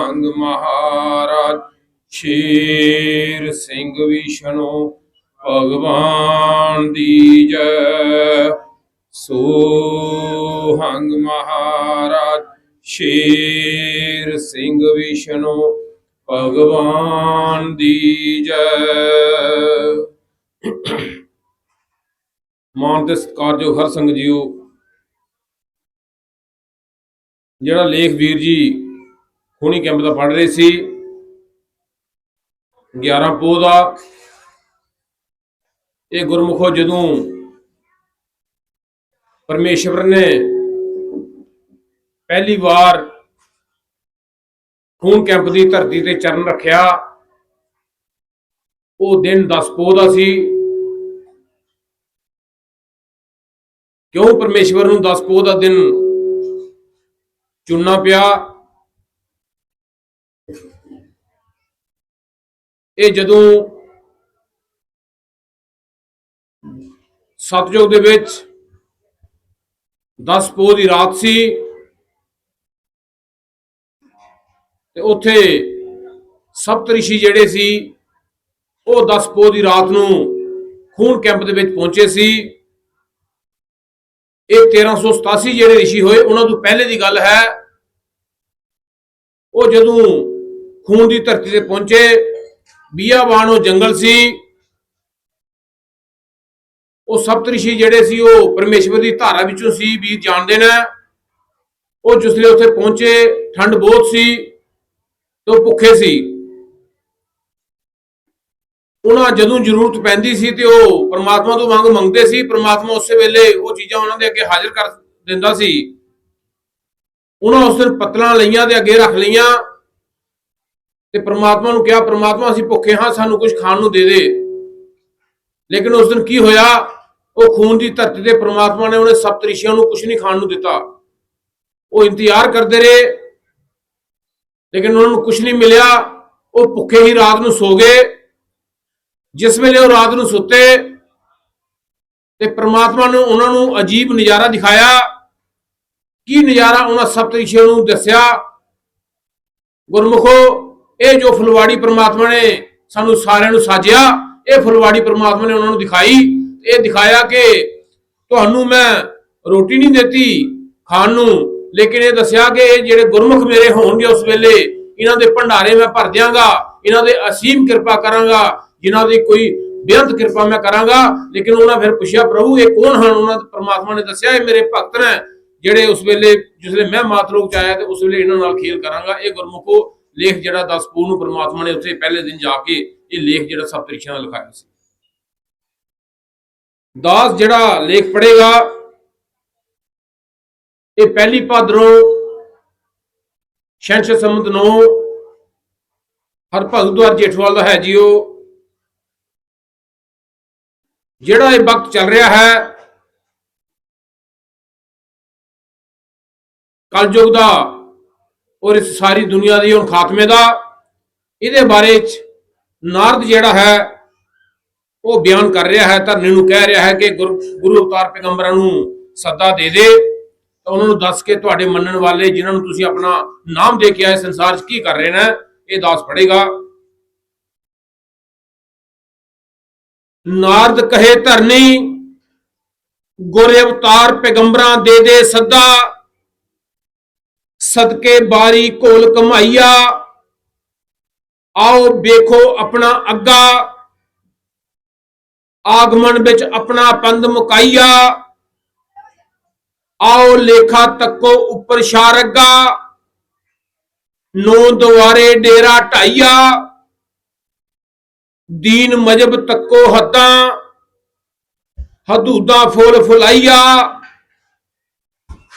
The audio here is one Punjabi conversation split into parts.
ਹੰਗ ਮਹਾਰਾਜ, ਸ਼ੇਰ ਸਿੰਘ ਵਿਸ਼ਨੂੰ, ਭਗਵਾਨ ਦੀ ਜੈ। ਸੋ ਹੰਗ ਮਹਾਰਾਜ, ਸ਼ੇਰ ਸਿੰਘ ਵਿਸ਼ਨੂੰ, ਭਗਵਾਨ ਦੀ ਜੈ। ਮਾਨ ਤੇ ਸਤਿਕਾਰਯੋਗ ਹਰ ਸੰਗ ਜੀਓ। ਜਿਹੜਾ ਲੇਖ ਵੀਰ ਜੀ ਹੁਣੀ ਕੈਂਪ ਦਾ ਪੜ ਰਹੇ ਸੀ। 11 ਪੋਹ ਦਾ ਇਹ ਗੁਰਮੁਖੋ ਜਦੋਂ ਪਰਮੇਸ਼ਵਰ ਨੇ ਪਹਿਲੀ ਵਾਰ ਖੂਨ ਕੈਂਪ ਦੀ ਧਰਤੀ ਤੇ ਚਰਨ ਰੱਖਿਆ, ਉਹ ਦਿਨ 10 ਪੋਹ ਦਾ ਸੀ। ਕਿਉਂ ਪਰਮੇਸ਼ਵਰ ਨੂੰ 10 ਪੋਹ ਦਾ ਦਿਨ ਚੁਣਨਾ ਪਿਆ? ਇਹ ਜਦੋਂ ਸਤਜੁਗ ਦੇ ਵਿੱਚ 10 ਪੋਹ ਦੀ ਰਾਤ ਸੀ ਤੇ ਉੱਥੇ ਸਪਤ ਰਿਸ਼ੀ ਜਿਹੜੇ ਸੀ, ਉਹ 10 ਪੋਹ ਦੀ ਰਾਤ ਨੂੰ ਖੂਨ ਕੈਂਪ ਦੇ ਵਿੱਚ ਪਹੁੰਚੇ ਸੀ। ਇਹ 1387 ਜਿਹੜੇ ਰਿਸ਼ੀ ਹੋਏ, ਉਹਨਾਂ ਤੋਂ ਪਹਿਲੇ ਦੀ ਗੱਲ ਹੈ, ਉਹ ਜਦੋਂ ਖੂਨ ਦੀ ਧਰਤੀ ਤੇ ਪਹੁੰਚੇ ਬੀਆਬਾਨ ਉਹ ਜੰਗਲ ਸੀ। ਉਹ ਸਪਤਰਿਸ਼ੀ ਜਿਹੜੇ ਸੀ, ਉਹ ਪਰਮੇਸ਼ਵਰ ਦੀ ਧਾਰਾ ਵਿੱਚੋਂ ਸੀ, ਵੀਰ ਜਾਣਦੇ ਨੇ। ਉਹ ਜਿਸਲੇ ਉੱਥੇ ਪਹੁੰਚੇ, ਠੰਡ ਬਹੁਤ ਸੀ ਤੇ ਉਹ ਭੁੱਖੇ ਸੀ। ਉਹਨਾਂ ਜਦੋਂ ਜ਼ਰੂਰਤ ਪੈਂਦੀ ਸੀ ਤੇ ਉਹ ਪ੍ਰਮਾਤਮਾ ਤੋਂ ਮੰਗ ਮੰਗਦੇ ਸੀ। ਪਰਮਾਤਮਾ ਉਸੇ ਵੇਲੇ ਉਹ ਚੀਜ਼ਾਂ ਉਹਨਾਂ ਦੇ ਅੱਗੇ ਹਾਜ਼ਰ ਕਰ ਦਿੰਦਾ ਸੀ। ਉਹਨਾਂ ਉਸ ਦਿਨ ਪਤਲਾਂ ਲਈਆਂ ਤੇ ਅੱਗੇ ਰੱਖ ਲਈਆਂ। ਤੇ ਪ੍ਰਮਾਤਮਾ ਨੂੰ ਕਿਹਾ, ਪ੍ਰਮਾਤਮਾ, ਅਸੀਂ ਭੁੱਖੇ ਹਾਂ, ਸਾਨੂੰ ਕੁਝ ਖਾਣ ਨੂੰ ਦੇ ਦੇ। ਲੇਕਿਨ ਉਸ ਦਿਨ ਕੀ ਹੋਇਆ? ਉਹ ਖੂਨ ਦੀ ਧਰਤੀ ਤੇ ਪ੍ਰਮਾਤਮਾ ਨੇ ਉਹਨੇ ਸਪਤਰਿਸ਼ੀਆਂ ਨੂੰ ਕੁਝ ਨਹੀਂ ਖਾਣ ਨੂੰ ਦਿੱਤਾ। ਉਹ ਇੰਤਜ਼ਾਰ ਕਰਦੇ ਰਹੇ, ਲੇਕਿਨ ਉਹਨਾਂ ਨੂੰ ਕੁਝ ਨਹੀਂ ਮਿਲਿਆ। ਉਹ ਭੁੱਖੇ ਹੀ ਰਾਤ ਨੂੰ ਸੋ ਗਏ। ਜਿਸ ਵੇਲੇ ਉਹ ਰਾਤ ਨੂੰ ਸੁੱਤੇ ਤੇ ਪ੍ਰਮਾਤਮਾ ਨੇ ਉਹਨਾਂ ਨੂੰ ਅਜੀਬ ਨਜ਼ਾਰਾ ਦਿਖਾਇਆ। ਕੀ ਨਜ਼ਾਰਾ? ਉਹਨਾਂ ਸਪਤਰਿਸ਼ੀਆਂ ਨੂੰ ਦੱਸਿਆ, ਗੁਰਮੁਖੋ ਇਹ ਜੋ ਫੁਲਵਾੜੀ ਪ੍ਰਮਾਤਮਾ ਨੇ ਸਾਨੂੰ ਸਾਰਿਆਂ ਨੂੰ ਸਾਜਿਆ, ਇਹ ਫੁਲਵਾੜੀ ਪ੍ਰਮਾਤਮਾ ਨੇ ਉਹਨਾਂ ਨੂੰ ਦਿਖਾਈ, ਇਹ ਦਿਖਾਇਆ ਕਿ ਤੁਹਾਨੂੰ ਮੈਂ ਰੋਟੀ ਨਹੀਂ ਦਿੱਤੀ ਖਾਣ ਨੂੰ, ਲੇਕਿਨ ਇਹ ਦੱਸਿਆ ਕਿ ਇਹ ਜਿਹੜੇ ਗੁਰਮੁਖ ਮੇਰੇ ਹੋਣਗੇ ਉਸ ਵੇਲੇ, ਇਹਨਾਂ ਦੇ ਭੰਡਾਰੇ ਮੈਂ ਭਰ ਦਿਆਂਗਾ, ਇਹਨਾਂ ਦੇ ਅਸੀਮ ਕਿਰਪਾ ਕਰਾਂਗਾ, ਜਿਨ੍ਹਾਂ ਦੀ ਕੋਈ ਬੇਅੰਤ ਕਿਰਪਾ ਮੈਂ ਕਰਾਂਗਾ, ਲੇਕਿਨ ਉਹਨਾਂ ਫਿਰ ਪੁੱਛਿਆ, ਪ੍ਰਭੂ, ਇਹ ਕੌਣ ਹਨ? ਉਹਨਾਂ ਦੇ ਪ੍ਰਮਾਤਮਾ ਨੇ ਦੱਸਿਆ, ਇਹ ਮੇਰੇ ਭਗਤ ਨੇ, ਜਿਹੜੇ ਉਸ ਵੇਲੇ, ਜਿਸ ਵੇਲੇ ਮੈਂ ਮਾਤ ਲੋਕ ਚ ਆਇਆ ਤੇ ਉਸ ਵੇਲੇ ਇਹਨਾਂ ਨਾਲ ਖੇਲ ਕਰਾਂਗਾ, ਇਹ ਗੁਰਮੁਖੋ ਲੇਖ ਜਿਹੜਾ ਦਸ ਪੂਰ ਨੂੰ ਪ੍ਰਮਾਤਮਾ ਨੇ ਉੱਥੇ ਪਹਿਲੇ ਦਿਨ ਜਾ ਕੇ ਇਹ ਲੇਖ ਜਿਹੜਾ ਸਭ ਤਰੀਕਿਆਂ ਨਾਲ ਲਿਖਾਇਆ ਸੀ। ਦਾਸ ਜਿਹੜਾ ਲੇਖ ਪੜੇਗਾ ਇਹ ਪਹਿਲੀ ਭਾਦਰੋਂ ਸ਼ੈਂਸ਼ ਸੰਮਤ ਨੂੰ, ਹਰ ਭਗਤਵਾਰ ਜੇਠਵਾਲ ਦਾ ਹੈ ਜੀਓ। ਜਿਹੜਾ ਇਹ ਵਕਤ ਚੱਲ ਰਿਹਾ ਹੈ, ਕਲਯੁਗ ਦਾ ਔਰ ਇਸ ਸਾਰੀ ਦੁਨੀਆ ਦੀ ਹੁਣ ਖਾਤਮੇ ਦਾ, ਇਹਦੇ ਬਾਰੇ ਚ ਨਾਰਦ ਜਿਹੜਾ ਹੈ, ਉਹ ਬਿਆਨ ਕਰ ਰਿਹਾ ਹੈ, ਧਰਨੇ ਨੂੰ ਕਹਿ ਰਿਹਾ ਹੈ ਕਿ ਗੁਰ- ਗੁਰੂ ਅਵਤਾਰ ਪੈਗੰਬਰਾਂ ਨੂੰ ਸੱਦਾ ਦੇ ਦੇ। ਤਾਂ ਉਹਨਾਂ ਨੂੰ ਦੱਸ ਕੇ ਤੁਹਾਡੇ ਮੰਨਣ ਵਾਲੇ ਜਿਨ੍ਹਾਂ ਨੂੰ ਤੁਸੀਂ ਆਪਣਾ ਨਾਮ ਦੇ ਕੇ ਆਏ ਸੰਸਾਰ 'ਚ ਕੀ ਕਰ ਰਹੇ ਨੇ, ਇਹ ਦਾਸ ਪੜੇਗਾ ਨਾਰਦ ਕਹੇ ਧਰਨੀ, ਗੁਰ ਅਵਤਾਰ ਪੈਗੰਬਰਾਂ ਦੇ ਦੇ ਸੱਦਾ। ਸਦਕੇ ਬਾਰੀ ਕੋਲ ਕਮਾਈਆ। ਆਓ ਵੇਖੋ ਆਪਣਾ ਅੱਗਾ। ਆਗਮਨ ਵਿੱਚ ਆਪਣਾ ਪੰਦ ਮੁਕਾਈਆ। ਆਓ ਲੇਖਾ ਤੱਕੋ ਉੱਪਰ ਸ਼ਾਰਗਾ। ਨੌ ਦੁਆਰੇ ਡੇਰਾ ਢਾਈਆ। ਦੀਨ ਮਜਬ ਤੱਕੋ ਹੱਦਾਂ। ਹਦੂਦਾ ਫੁੱਲ ਫੁਲਾਈਆ।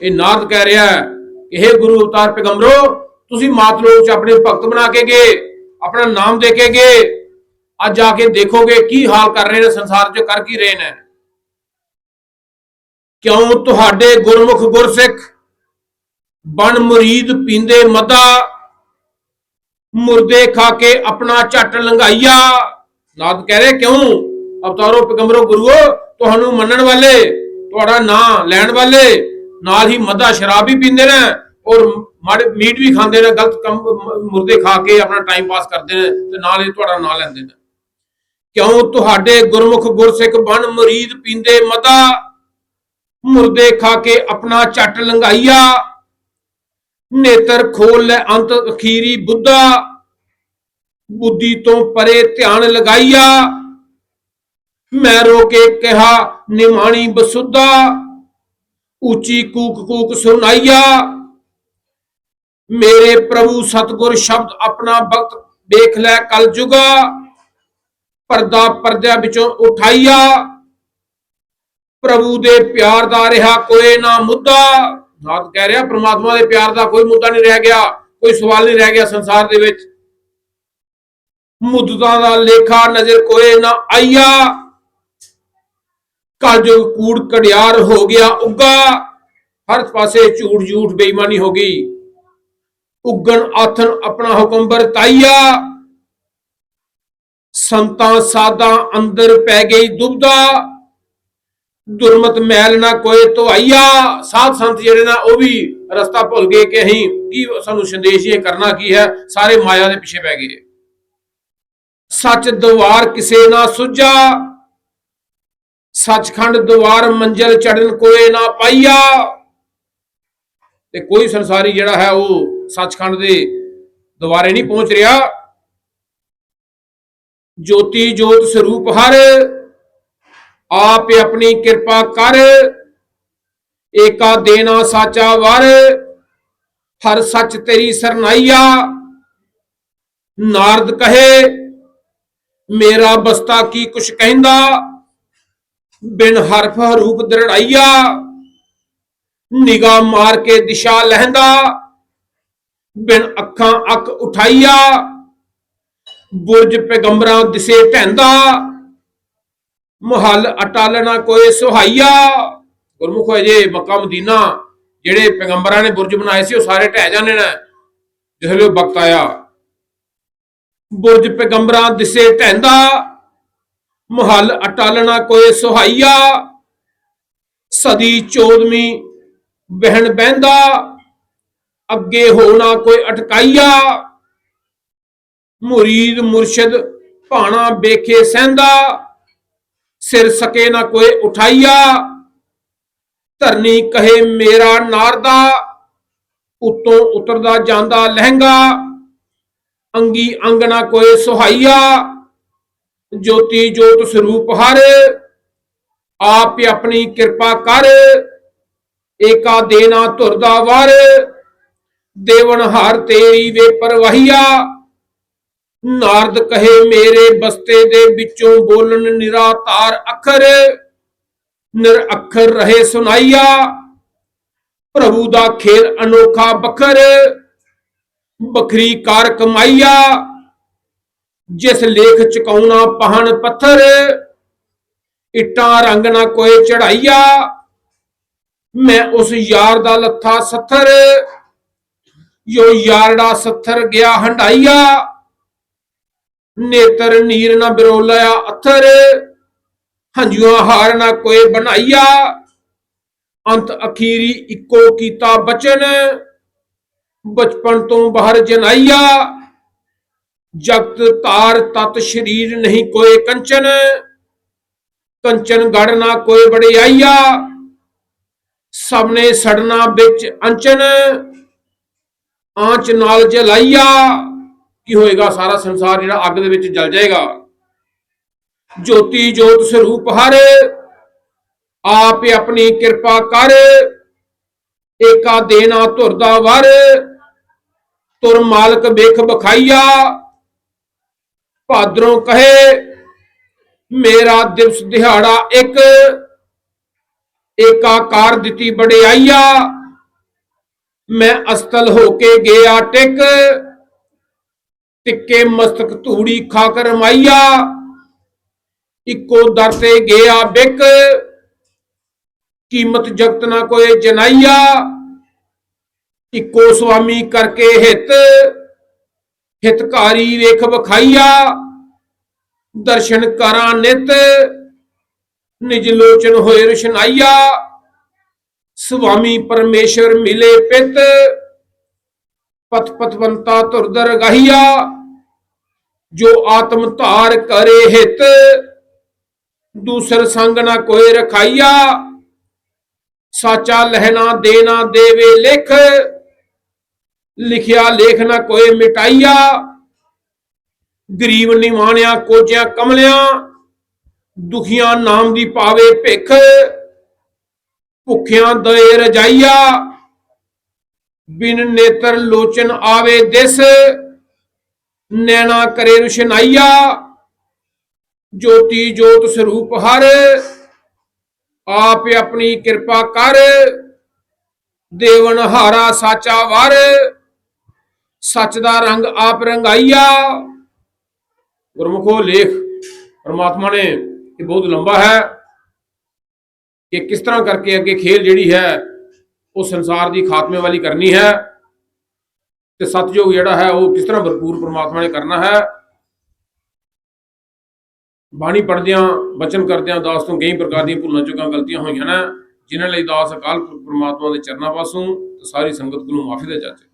ਇਹ ਨਾਦ ਕਹਿ ਰਿਹਾ ਹੈ ਇਹ ਗੁਰੂ ਅਵਤਾਰ ਪੈਗੰਬਰੋ, ਤੁਸੀਂ ਮਾਤਲੋਕ ਚ ਆਪਣੇ ਭਗਤ ਬਣਾ ਕੇ ਗਏ, ਆਪਣਾ ਨਾਮ ਦੇ ਕੇ ਗਏ, ਅੱਜ ਜਾ ਕੇ ਦੇਖੋਗੇ ਕੀ ਹਾਲ ਕਰ ਰਹੇ ਨੇ, ਸੰਸਾਰ 'ਚ ਕਰ ਕੀ ਰਹੇ ਨੇ। ਕਿਉਂ ਤੁਹਾਡੇ ਗੁਰਮੁਖ ਗੁਰਸਿੱਖ ਬਣ ਮੁਰੀਦ ਪੀਂਦੇ ਮਦਾ, ਮੁਰਦੇ ਖਾ ਕੇ ਆਪਣਾ ਝੱਟ ਲੰਘਾਈਆ। ਨਾਦ ਕਹਿ ਰਹੇ ਕਿਉਂ? ਅਵਤਾਰੋ ਪੈਗੰਬਰੋ ਗੁਰੂਓ, ਤੁਹਾਨੂੰ ਮੰਨਣ ਵਾਲੇ, ਤੁਹਾਡਾ ਨਾਂ ਲੈਣ ਵਾਲੇ ਨਾਲ ਹੀ ਮਦਾ ਸ਼ਰਾਬ ਵੀ ਪੀਂਦੇ ਨੇ ਔਰ ਮਾੜੇ ਮੀਟ ਵੀ ਖਾਂਦੇ ਨੇ, ਗਲਤ ਕੰਮ ਮੁਰਦੇ ਖਾ ਕੇ ਆਪਣਾ ਟਾਈਮ ਪਾਸ ਕਰਦੇ ਨੇ ਤੇ ਨਾਲ ਹੀ ਤੁਹਾਡਾ ਨਾਂ ਲੈਂਦੇ ਨੇ। ਕਿਉਂ ਤੁਹਾਡੇ ਗੁਰਮੁਖ ਗੁਰਸਿੱਖ ਬਣ ਮੁਰੀਦ ਪੀਂਦੇ ਮਦਾ ਮੁਰਦੇ ਖਾ ਕੇ ਆਪਣਾ ਝੱਟ ਲੰਘਾਈਆ। ਨੇਤਰ ਖੋਲ ਲੈ ਅੰਤ ਅਖੀਰੀ ਬੁੱਧਾ। ਬੁੱਧੀ ਤੋਂ ਪਰੇ ਧਿਆਨ ਲਗਾਈਆ। ਮੈਂ ਰੋ ਕੇ ਕਿਹਾ, ਨਿਮਾਣੀ ਬਸੁੱਧਾ। ਉੱਚੀ ਕੂਕ ਕੂਕ ਸੁਣਾਈਆ। ਮੇਰੇ ਪ੍ਰਭੂ ਸਤਗੁਰ ਸ਼ਬਦ ਆਪਣਾ ਵਕਤ ਦੇਖ ਲੈ ਕਲ ਜੁਗਾ। ਪਰਦਾ ਪਰਦਿਆਂ ਵਿੱਚੋਂ ਉਠਾਈਆ। ਪ੍ਰਭੂ ਦੇ ਪਿਆਰ ਦਾ ਰਿਹਾ ਕੋਈ ਨਾ ਮੁੱਦਾ। ਨਾਥ ਕਹਿ ਰਿਹਾ, ਪ੍ਰਮਾਤਮਾ ਦੇ ਪਿਆਰ ਦਾ ਕੋਈ ਮੁੱਦਾ ਨਹੀਂ ਰਹਿ ਗਿਆ, ਕੋਈ ਸਵਾਲ ਨਹੀਂ ਰਹਿ ਗਿਆ ਸੰਸਾਰ ਦੇ ਵਿੱਚ। ਮੁੱਦਤਾਂ ਦਾ ਲੇਖਾ ਨਜ਼ਰ ਕੋਈ ਨਾ ਆਈਆ। ਕਲਯੁਗ ਕੂੜ ਕੜਿਆਰ ਹੋ ਗਿਆ ਉੱਗਾ। ਹਰ ਪਾਸੇ ਝੂਠ ਝੂਠ ਬੇਈਮਾਨੀ ਹੋ ਗਈ। ਉੱਗਣ ਆਥਨ ਆਪਣਾ ਹੁਕਮ ਵਰਤਾਈਆ। ਸੰਤਾਂ ਸਾਦਾ ਅੰਦਰ ਪੈ ਗਈ ਦੁਬਦਾ ਦੁਰਮਤ ਮੈਲ ਨਾ ਕੋਏ ਧੋਈਆ ਸਾਧ ਸੰਤ ਜਿਹੜੇ ਨਾ ਉਹ ਵੀ ਰਸਤਾ ਭੁੱਲ ਗਏ ਕਿ ਅਸੀਂ ਕੀ ਸਾਨੂੰ ਸੰਦੇਸ਼ ਇਹ ਕਰਨਾ ਕੀ ਹੈ? ਸਾਰੇ ਮਾਇਆ ਦੇ ਪਿੱਛੇ ਪੈ ਗਏ। ਸੱਚ ਦਵਾਰ ਕਿਸੇ ਨਾ ਸੁਝਾ। ਸੱਚਖੰਡ ਦੁਆਰ ਮੰਜ਼ਲ ਚੜਨ ਕੋਏ ਨਾ ਪਾਈਆ। ਤੇ ਕੋਈ ਸੰਸਾਰੀ ਜਿਹੜਾ ਹੈ ਉਹ ਸੱਚਖੰਡ ਦੇ ਦੁਆਰੇ ਨਹੀਂ ਪਹੁੰਚ ਰਿਹਾ। ਜੋਤੀ ਜੋਤ ਸਰੂਪ ਹਰ, ਆਪ ਆਪਣੀ ਕਿਰਪਾ ਕਰ, ਏਕਾ ਦੇਣਾ ਸਾਚਾ ਵਰ, ਹਰ ਸੱਚ ਤੇਰੀ ਸਰਨਾਈਆ। ਨਾਰਦ ਕਹੇ, ਮੇਰਾ ਬਸਤਾ ਕੀ ਕੁਛ ਕਹਿੰਦਾ? ਬਿਨ ਹਰਫ ਹਰੂਪ ਦਰੜਾਈਆ, ਨਿਗਾਹ ਮਾਰ ਕੇ ਦਿਸ਼ਾ ਲਹਿੰਦਾ, ਬਿਨ ਅੱਖਾਂ ਅੱਖ ਉਠਾਈਆ, ਬੁਰਜ ਪੈਗੰਬਰਾਂ ਦਿਸੇ ਢੈਂਦਾ ਮੁਹੱਲ ਅਟਾਲਣਾ ਕੋਈ ਸੁਹਾਈਆ। ਗੁਰਮੁਖ ਹੋਏ ਜੇ ਮੱਕਾ ਮਦੀਨਾ, ਜਿਹੜੇ ਪੈਗੰਬਰਾਂ ਨੇ ਬੁਰਜ ਬਣਾਏ ਸੀ, ਉਹ ਸਾਰੇ ਢਹਿ ਜਾਂਦੇ ਨੇ, ਜਿਸ ਵੇਲੇ ਉਹ ਵਕਤ ਆਇਆ। ਬੁਰਜ ਪੈਗੰਬਰਾਂ ਦਿਸੇ ਢੈਂਦਾ ਮੁਹੱਲ ਅਟਾਲਣਾ ਕੋਏ ਸੁਹਾਈਆ, ਸਦੀ 14ਵੀਂ ਬਹਿਣ ਬਹਿੰਦਾ, ਅੱਗੇ ਹੋਣਾ ਕੋਈ ਅਟਕਾਈਆ, ਮੁਰੀਦ ਮੁਰਸ਼ਿਦ ਭਾਣਾ ਬੇਖੇ ਸਹਿੰਦਾ, ਸਿਰ ਸਕੇ ਨਾ ਕੋਈ ਉਠਾਈਆ, ਧਰਨੀ ਕਹੇ ਮੇਰਾ ਨਾਰਦਾ, ਉਤੋਂ ਉਤਰਦਾ ਜਾਂਦਾ ਲਹਿੰਗਾ, ਅੰਗੀ ਅੰਗਣਾ ਕੋਈ ਸੁਹਾਈਆ ਜੋਤੀ ਜੋਤ ਸਰੂਪ ਹਰ, ਆਪ ਆਪਣੀ ਕਿਰਪਾ ਕਰ, ਏਕਾ ਦੇਣਾ ਧੁਰਦਾ ਵਾਰ, ਦੇਵਨ ਹਰ ਤੇਰੀ ਵੇ ਪਰਵਾਹੀਆ। ਨਾਰਦ ਕਹੇ, ਮੇਰੇ ਬਸਤੇ ਦੇ ਵਿੱਚੋਂ ਬੋਲਣ ਨਿਰਾਤਾਰ ਅੱਖਰ, ਨਿਰ ਅੱਖਰ ਰਹੇ ਸੁਨਾਈਆ। ਪ੍ਰਭੂ ਦਾ ਖੇਲ ਅਨੋਖਾ ਬਖਰ, ਬਖਰੀ ਕਾਰ ਕਮਾਈਆ। ਜਿਸ ਲੇਖ ਚਕਾਉਣਾ ਪਹਣ ਪੱਥਰ, ਇੱਟਾਂ ਰੰਗ ਨਾ ਕੋਈ ਚੜਾਈਆ, ਮੈਂ ਉਸ ਯਾਰ ਦਾ ਲੱਥਾ ਸੱਥਰ ਜੋ ਯਾਰੜਾ ਸੱਥਰ ਗਿਆ ਹੰਡਾਈਆ ਨੇਤਰ ਨੀਰ ਨਾ ਬਿਰੋਲਿਆ ਅਥਰ, ਹੰਝੂਆਂ ਹਾਰ ਨਾ ਕੋਈ ਬਣਾਈਆ, ਅੰਤ ਅਖੀਰੀ ਇੱਕੋ ਕੀਤਾ ਬਚਨ, ਬਚਪਨ ਤੋਂ ਬਾਹਰ ਜਨਾਈਆ। ਜਗਤ ਤਾਰ ਤਤ ਸ਼ਰੀਰ ਨਹੀਂ ਕੋਈ ਕੰਚਨ ਕੰਚਨ ਗੜ ਨਾ ਕੋਈ ਵਡਿਆਈਆ ਸਭ ਨੇ ਸੜਨਾ ਵਿੱਚ ਅੰਚਨ, ਆਂਚ ਨਾਲ ਜਲਾਈਆ, ਕੀ ਹੋਏਗਾ ਸਾਰਾ ਸੰਸਾਰ ਜਿਹੜਾ ਅੱਗ ਦੇ ਵਿੱਚ ਜਲ ਜਾਏਗਾ? ਜੋਤੀ ਜੋਤ ਸਰੂਪ ਹਰ, ਆਪ ਆਪਣੀ ਕਿਰਪਾ ਕਰ, ਏਕਾ ਦੇਣਾ ਧੁਰਦਾ ਵਰ, ਤੁਰ ਮਾਲਕ ਵੇਖ ਬਖਾਈਆ ਭਾਦਰੋਂ ਕਹੇ, ਮੇਰਾ ਦਿਵਸ ਦਿਹਾੜਾ ਇੱਕ ਏਕਾਕਾਰ ਦਿੱਤੀ ਬੜਾਈਆ ਮੈਂ ਅਸਤਲ ਹੋ ਕੇ ਗਿਆ ਟਿਕ ਟਿੱਕੇ ਮਸਤਕ ਧੂੜੀ ਖਾ ਕਰ ਮਾਈਆ। ਇੱਕੋ ਦਰ ਤੇ ਗਿਆ ਬਿਕ, ਕੀਮਤ ਜਗਤ ਨਾ ਕੋਈ ਜਨਾਈਆ। ਇੱਕੋ ਸੁਆਮੀ ਕਰਕੇ ਹਿੱਤ ਹਿਤਕਾਰੀ ਵੇਖ ਵਖਾਈਆ, ਦਰਸ਼ਨ ਕਰਾਂ ਨਿਤ, ਨਿਜ ਲੋਚਨ ਹੋਏ ਰੁਸ਼ਨਾਈਆ। ਸੁਆਮੀ ਪਰਮੇਸ਼ਰ ਮਿਲੇ ਪਿਤ ਪਤ ਪਤਵੰਤਾ ਧੁਰਦਰ ਗਾਹੀਆ। ਜੋ ਆਤਮ ਧਾਰ ਕਰੇ ਹਿਤ, ਦੂਸਰ ਸੰਗ ਨਾ ਕੋਈ ਰਖਾਈਆ। ਸਾਚਾ ਲਹਿਣਾ ਦੇਣਾ ਦੇਵੇ ਲਿਖ ਲਿਖਿਆ ਲੇਖ ਨਾ ਕੋਈ ਮਿਟਾਈਆ। ਗਰੀਬ ਨਿਮਾਣਿਆ ਕੋਜਿਆ ਕਮਲਿਆਂ। ਦੁਖੀਆਂ ਨਾਮ ਦੀ ਪਾਵੇ ਭਿਖ। ਭੁੱਖਿਆਂ ਦਏ ਰਜਾਈਆ। ਬਿਨ ਨੇਤਰ ਲੋਚਨ ਆਵੇ ਦਿਸ। ਨੈਣਾ ਕਰੇ ਰੁਸ਼ਨਾਈਆ। ਜੋਤੀ ਜੋਤ ਸਰੂਪ ਹਰ। ਆਪ ਆਪਣੀ ਕਿਰਪਾ ਕਰ। ਦੇਵਨ ਹਾਰਾ ਸਾਚਾ ਵਾਰ। ਸੱਚ ਦਾ ਰੰਗ ਆਪ ਰੰਗਾਈਆ। ਗੁਰਮੁਖੋ ਲੇਖ ਪਰਮਾਤਮਾ ਨੇ ਇਹ ਬਹੁਤ ਲੰਬਾ ਹੈ ਕਿ ਕਿਸ ਤਰ੍ਹਾਂ ਕਰਕੇ ਅੱਗੇ ਖੇਲ ਜਿਹੜੀ ਹੈ ਉਹ ਸੰਸਾਰ ਦੀ ਖਾਤਮੇ ਵਾਲੀ ਕਰਨੀ ਹੈ ਤੇ ਸਤਜੋਗ ਜਿਹੜਾ ਹੈ ਉਹ ਕਿਸ ਤਰ੍ਹਾਂ ਭਰਪੂਰ ਪਰਮਾਤਮਾ ਨੇ ਕਰਨਾ ਹੈ। ਬਾਣੀ ਪੜਦਿਆਂ ਬਚਨ ਕਰਦਿਆਂ, ਦਾਸ ਤੋਂ ਕਈ ਪ੍ਰਕਾਰ ਦੀਆਂ ਭੁੱਲਾਂ ਚੁੱਕਾਂ ਗਲਤੀਆਂ ਹੋਈਆਂ ਨੇ, ਜਿਨ੍ਹਾਂ ਲਈ ਦਾਸ ਅਕਾਲ ਪੁਰਖ ਪਰਮਾਤਮਾ ਦੇ ਚਰਨਾਂ ਪਾਸੋਂ ਤੇ ਸਾਰੀ ਸੰਗਤ ਕੋਲੋਂ ਮਾਫੀ ਦੇ ਚਾਚੇ।